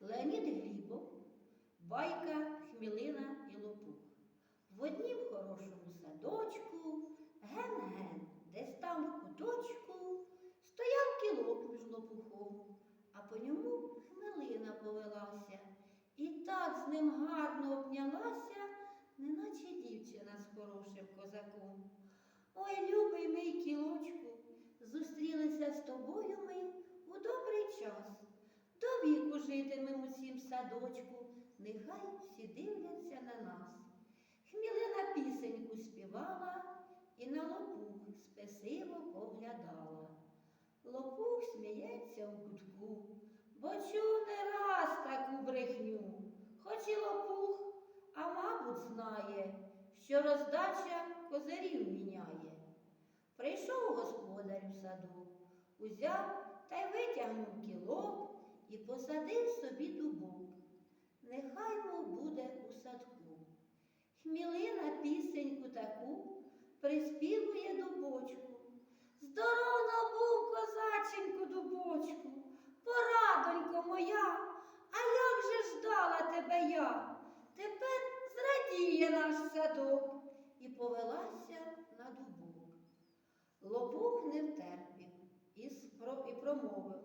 Леонід Глібов, Байка, Хмілина і Лопух. В однім хорошому садочку, ген-ген, десь там у куточку, стояв кілок між лопухом, а по ньому хмелина повелася. І так з ним гарно обнялася, неначе дівчина з хорошим козаком. Ой, любий мій кілочку, До віку житимем у цім садочку, нехай всі дивляться на нас. Хмілина пісеньку співала і на лопух спесиво поглядала. Лопух сміється у кутку, бо чув не раз таку брехню. Хоч і лопух, а мабуть, знає, що роздача козирів міняє. Прийшов господар у саду, узяв та й витягнув кілок і посадив собі дубок. Нехай мов буде у садку. Хмілина пісеньку таку приспівує дубочку. Здоров був козаченьку дубочку, порадонько моя, а як же ждала тебе я? Тепер зрадіє наш садок і повелася на дубок. Лопух не втерпів і промовив.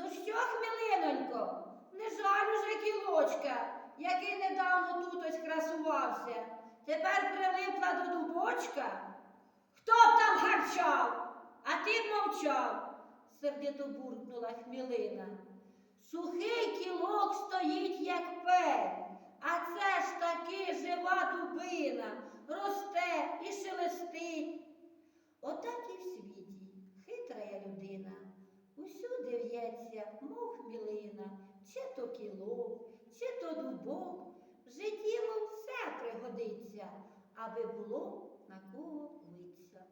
Ну що, хмілинонько, не жаль уже кілочка, який недавно тут ось красувався. Тепер прилипла до дубочка. Хто б там гарчав, а ти б мовчав, сердито буркнула хмілина. Сухий кілок Усюди мов хмілина, чи то кілок, чи то дубок. В житті все пригодиться, аби було на кого виться.